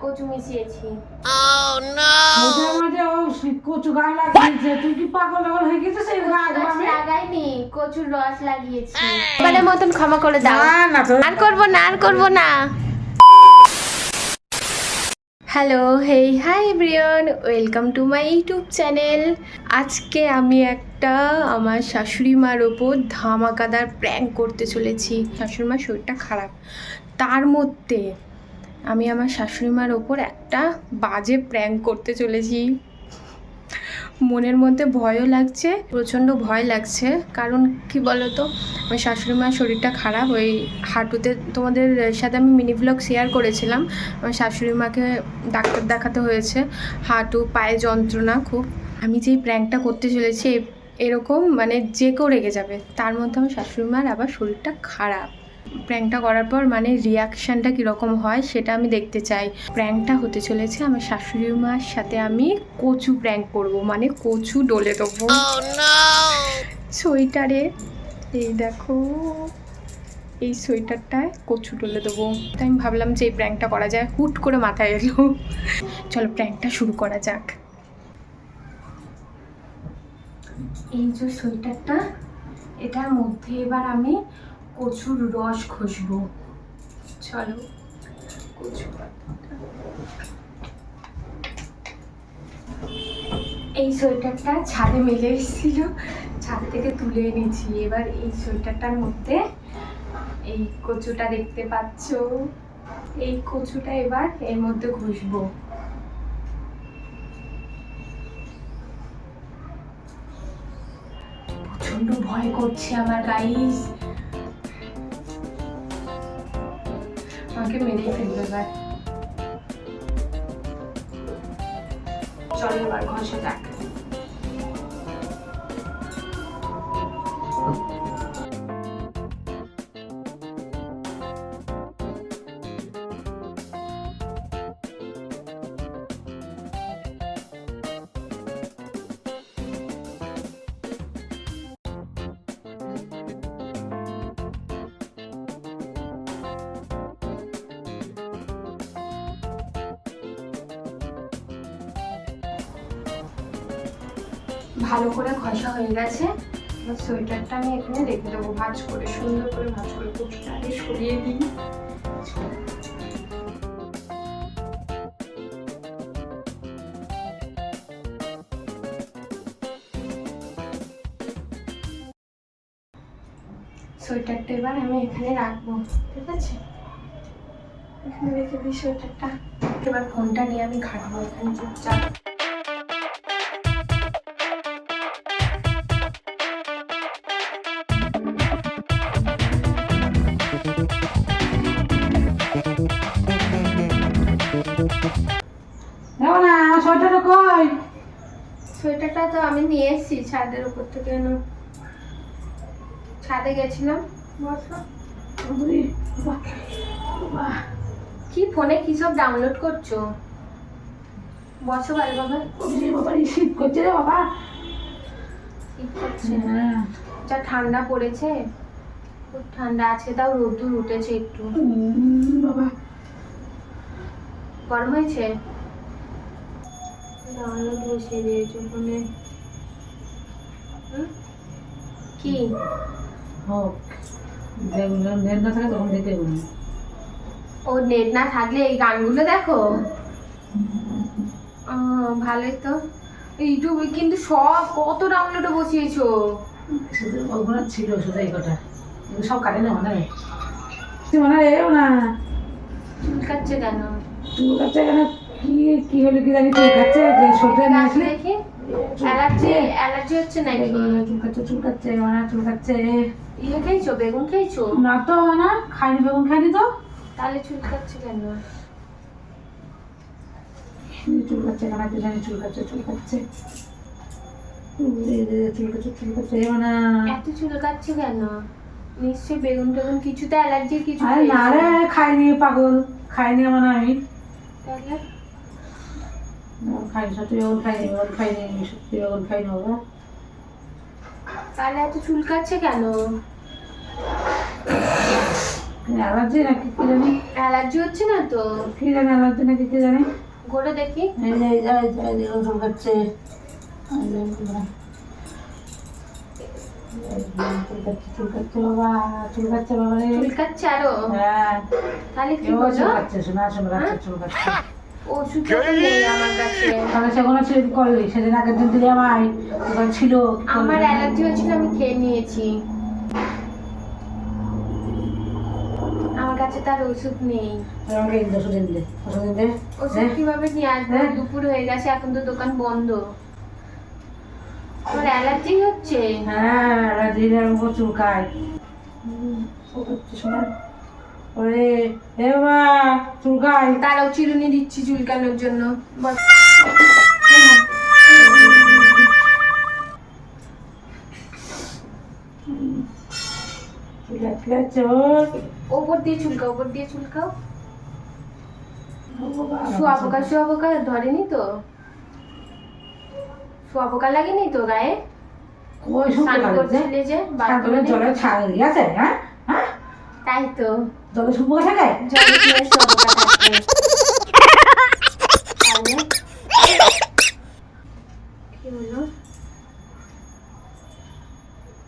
কচু মিশিয়েছি কচুর রস লাগিয়েছি ক্ষমা করে দাও আর না আর না hello hey hi everyone welcome to my YouTube channel আজকে আমি একটা আমার শাশুড়ি মার ওপর ধামাকাদার প্র্যাঙ্ক করতে চলেছি। শাশুড়ি মার শরীরটা খারাপ। তার মধ্যে আমি আমার শাশুড়িমার ওপর একটা বাজে প্র্যাঙ্ক করতে চলেছি। মনের মধ্যে ভয়ও লাগছে, প্রচণ্ড ভয় লাগছে। কারণ কি বলতো, আমার শাশুড়ি মার শরীরটা খারাপ, ওই হাঁটুতে তোমাদের সাথে আমি মিনি ব্লগ শেয়ার করেছিলাম। আমার শাশুড়ি মাকে ডাক্তার দেখাতে হয়েছে, হাঁটু, পায়ে যন্ত্রণা খুব। আমি যেই প্র্যাঙ্কটা করতে চলেছি, এরকম মানে যে কেউ রেগে যাবে, তার মধ্যে আমার শাশুড়ি মার আবার শরীরটা খারাপ। প্র্যাঙ্কটা করার পর মানে রিয়াকশানটা কীরকম হয় সেটা আমি দেখতে চাই। প্র্যাঙ্কটা হতে চলেছে আমার শাশুড়ি মার সাথে আমি কচু প্র্যাঙ্ক করব মানে কচু ডলে দেবো। সোয়েটারে এই দেখো এই সোয়েটারটায় কচু ডলে দেবো। তাই আমি ভাবলাম যে এই প্র্যাঙ্কটা করা যায় হুট করে মাথায় এলো। চলো প্র্যাঙ্কটা শুরু করা যাক। এই যে সোয়েটারটা এটার মধ্যে এবার আমি কচুর রস ঘষবো। চলো, কচু এই সোয়েটারটা ছাদে মেলে এসেছিল, ছাদ থেকে তুলে এনেছি। এবার এই সোয়েটারটার মধ্যে এই কচুটা দেখতে পাচ্ছ। এই কচুটা এবার এর মধ্যে ঘষবো। প্রচণ্ড ভয় করছে আমার গাইস আমাকে মেরেই ফেলবে এবার চলো এবার ঘষা যাক ভালো করে ঘষা হয়ে গেছে। এবার সোয়েটারটা আমি এখানে রেখে দেবো, ভাঁজ করে, সুন্দর করে ভাঁজ করে কচুটা সরিয়ে দিই। সোয়েটারটা এবার আমি এখানে রাখব, ঠিক আছে? এখানে রেখে দিই সোয়েটারটা। এবার ফোনটা নিয়ে আমি ঘাটবো এখানে চুপচাপ। সোয়েটারটা তো আমি নিয়ে এসেছি ছাদের উপর থেকে। ছাদে গেছিলাম। বাবা, বাবা। কি ফোনে কি সব ডাউনলোড করছ? বসো ওরে বাবা। এই শীত করছে রে বাবা। শীত করছে। যা ঠান্ডা পড়েছে। খুব ঠান্ডা আছে তাও রোদ্দুর উঠেছে একটু। বাবা। গরম হয়েছে? দিয়েছ কি? হোক নেট না থাকে তখন দেখতে পাবো না। ও নেট না থাকলে এই গানগুলো দেখো? ভালোই তো। ইউটিউবে কিন্তু সব কত ডাউনলোডে বসিয়েছো। শুধু ছিল শুধু এই কটা। সব কাটে না মনে হয়। মনে হয় এও না। চুল কাটছে কেন? চুল কাটছে এখানে কি কি হলো কি জানি সর্দি না আসলে? অ্যালার্জি অ্যালার্জি হচ্ছে নাকি? চুল কাটছে চুল কাটছে মানে চুল কাটছে। ইয়ে খেয়েছো? বেগুন খেয়েছো? না তো না খাইনি বেগুন খাইনি তো। তাহলে চুল কাটছে কেন? চুল কাটছে কেন কি জানি চুল কাটছে চুল কাটছে। চুল কাটছে মানে এত চুল কেন? নিশ্চয়ই বেগুন টেগুন কিছুতে অ্যালার্জি কিছু আরে না রে খাইনি পাগল। খাইনি মানে আমি। তাহলে? খাইনি সত্যি বেগুন খাইনি বেগুন খাইনি সত্যি বেগুন খাইনি বাবা তাহলে এত চুল কাটছে কেন অ্যালার্জি নাকি কি জানি অ্যালার্জি হচ্ছে না তো? কি জানি অ্যালার্জি নাকি কি জানি গোটা দেখি। এই যে এই যে এই যে এই যে ওষুধ খাচ্ছে এই যে এইগুলো। এই যে চুল কাচ্ছে, চুল কাচ্ছে বাবা চুলকাচ্ছে বাবা চুলকাচ্ছে আরও হ্যাঁ। তাহলে কি বলো কাচ্ছে শোনা আমার কাছে। অ্যালার্জি হয়েছিল আমি খেয়ে নিয়েছি। আমার তার ওষুধ নেই। আমাকে ওষুধ এনে দে ওষুধ এনে দে। ওষুধ কীভাবে নিয়ে আসব? হ্যাঁ। দুপুর হয়ে গেছে এখন তো দোকান বন্ধ। আমার অ্যালার্জি হচ্ছে। হ্যাঁ উপর চুলকায় শোনা ওরে এ বাবা চুলকায় তারাও চিরুনি দিচ্ছি চুলকানোর জন্য। ওপর দিয়ে চুলকাও ওপর দিয়ে চুলকাও। ও বাবা, শুয়া পোকা শুয়া ধরেনি তো? শুয়াপোকা লাগেনি তো গায়ে? স্নান করছিলে যে জলে ছাড় হ্যাঁ হ্যাঁ? তাই তো। জলে জলে আর শুয়া পোকা থাকে তাহলে? কি হলো?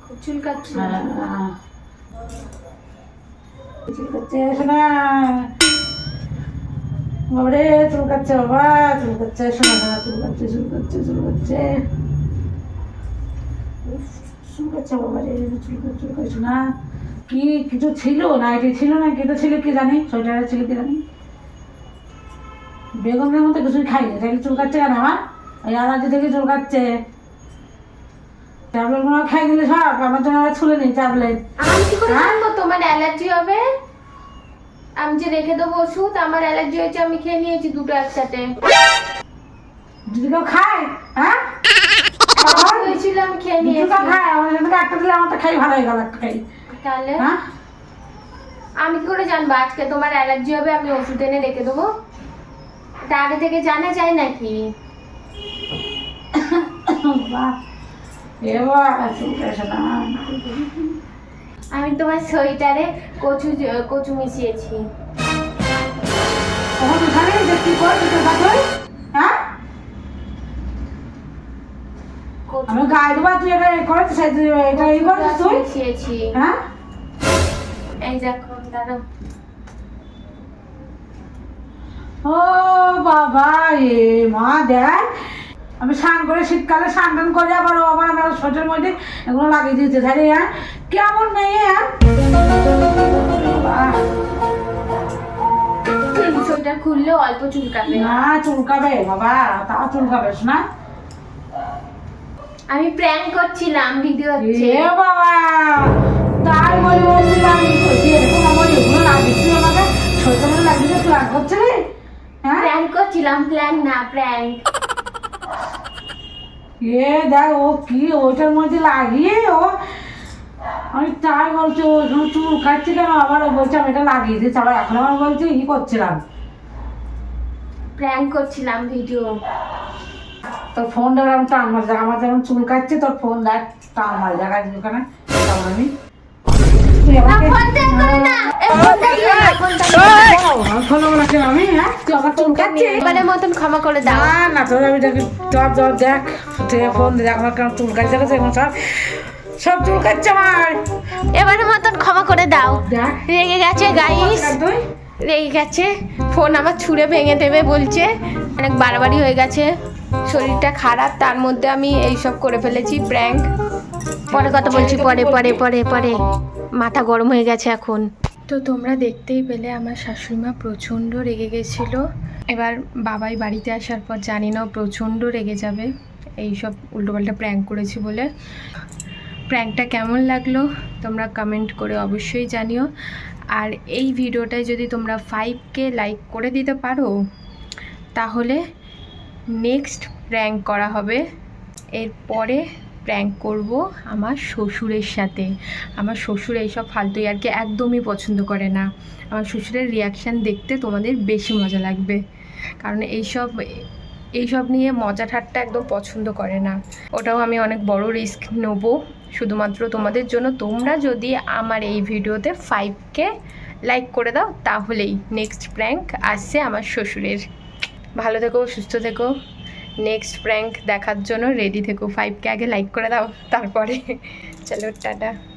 খুব চুলকাচ্ছে। হ্যাঁ। চুলকাচ্ছে শোনা বাবারে চুলকাচ্ছে বাবা। চুলকাচ্ছে শোনা চুলকাচ্ছে চুলকাচ্ছে চুলকাচ্ছে। চুলকাচ্ছে বাবারে চুলকাচ্ছে চুলকাচ্ছে শোনা কি কিছু ছিল? না এটি ছিল না? কি তো ছিল কি জানি? সোয়েটারে ছিল কি জানি? বেগুনের মধ্যে কিছুই খাইনি তাহলে চুলকাচ্ছে কেন আমার? এই অ্যালার্জি থেকে চুলকাচ্ছে। ট্যাবলেটগুলো খাই দিলে সব। আমার জন্য ছুলে নেই ট্যাবলেট। আমি কি করে হ্যাঁ? জানব? তোমার অ্যালার্জি হবে? আমি যে রেখে দেবো ওষুধ আমার অ্যালার্জি হয়েছে আমি খেয়ে নিয়েছি দুটো একসাথে। যদি কেউ খায় হ্যাঁ? হয়েছিল আমি খেয়ে নিয়েছি। খায় আমার একটা দিলে আমার তো খাই ভালো হয়ে গেল খাই। তাহলে? হ্যাঁ? আমি কি করে জানব? আজকে তোমার অ্যালার্জি হবে আমি ওষুধ এনে রেখে দেবো। তা আগে থেকে জানা যায় নাকি? আমি তোমার সোয়েটারে কচু কচু মিশিয়েছি। হ্যাঁ? আমি গায়ে দেবো তুই এটা করেছিস এই তুই এটা ই করেছিস তুই। মিশিয়েছি। হ্যাঁ? এই দেখো দাঁড়াও। ও বাবা এ মা দেখ। আমি স্নান করে শীতকালে স্নান টান করে আবার আবার আমার মধ্যে এগুলো লাগিয়ে দিতে তাহলে হ্যাঁ? কেমন মেয়ে হ্যাঁ? বাবা, সোয়েটার খুললে অল্প চুলকাবে। না চুলকাবে বাবা তাও চুলকাবে না আমি প্র্যাঙ্ক করছিলাম ভিডিও হচ্ছে। বাবা। তাই বলি বলছিলাম যে এরকম আমার রাগ করছিলি হ্যাঁ প্র্যাঙ্ক করছিলাম প্ল্যান না প্র্যাঙ্ক এ দেখ ও কি ওটার মধ্যে লাগিয়ে ও আমি তাই বলছি ও চুল খাচ্ছে কেন আবার ও বলছে আমি এটা লাগিয়ে দিচ্ছি এখন আমার বলছে ই করছিলাম প্র্যাঙ্ক করছিলাম ভিডিও তোর ফোনটা আমি টান মার জায়গা আমার যেমন চুল কাটছে, তোর ফোন দেখ টান মার জায়গা ওখানে আমি আমি ফোন নেব না। কেন আমি হ্যাঁ? তুই আমার এবারের মতন ক্ষমা করে দাও। না না তোর আমি দেখি তোর তোর দেখ। ফোন দেখ আমার চুল কাটছে গেছে এখন সব? সব চুল কাটছে আমার। এবারের মতন ক্ষমা করে দাও। রেগে গেছে গাইস রেগে গেছে। ফোন আমার ছুঁড়ে ভেঙে দেবে বলছে। অনেক বাড়াবাড়ি হয়ে গেছে। শরীরটা খারাপ তার মধ্যে আমি এইসব করে ফেলেছি প্র্যাঙ্ক পরে কথা বলছি পরে পরে পরে পরে। মাথা গরম হয়ে গেছে এখন। তো তোমরা দেখতেই পেলে আমার শাশুড়িমা প্রচণ্ড রেগে গেছিল। এবার বাবাই বাড়িতে আসার পর জানি না প্রচণ্ড রেগে যাবে। এই এইসব উল্টোপাল্টা প্র্যাঙ্ক করেছি বলে। প্র্যাঙ্কটা কেমন লাগল তোমরা কমেন্ট করে অবশ্যই জানিও। আর এই ভিডিওটায় যদি তোমরা ফাইভকে লাইক করে দিতে পারো, তাহলে নেক্সট প্র্যাঙ্ক করা হবে। এরপরে প্র্যাঙ্ক করব আমার শ্বশুরের সাথে। আমার শ্বশুর এইসব ফালতু আর কি একদমই পছন্দ করে না। আমার শ্বশুরের রিয়াকশান দেখতে তোমাদের বেশি মজা লাগবে। কারণ এইসব এইসব নিয়ে মজা ঠাট্টা একদম পছন্দ করে না। ওটাও আমি অনেক বড় রিস্ক নেব। শুধুমাত্র তোমাদের জন্য তোমরা যদি আমার এই ভিডিওতে ফাইভকে লাইক করে দাও, তাহলেই নেক্সট প্র্যাঙ্ক আসছে আমার শ্বশুরের। ভালো থেকো, সুস্থ থেকো। নেক্সট প্র্যাঙ্ক দেখার জন্য রেডি থেকো। ফাইভকে আগে লাইক করে দাও তারপরে। চলো টাটা।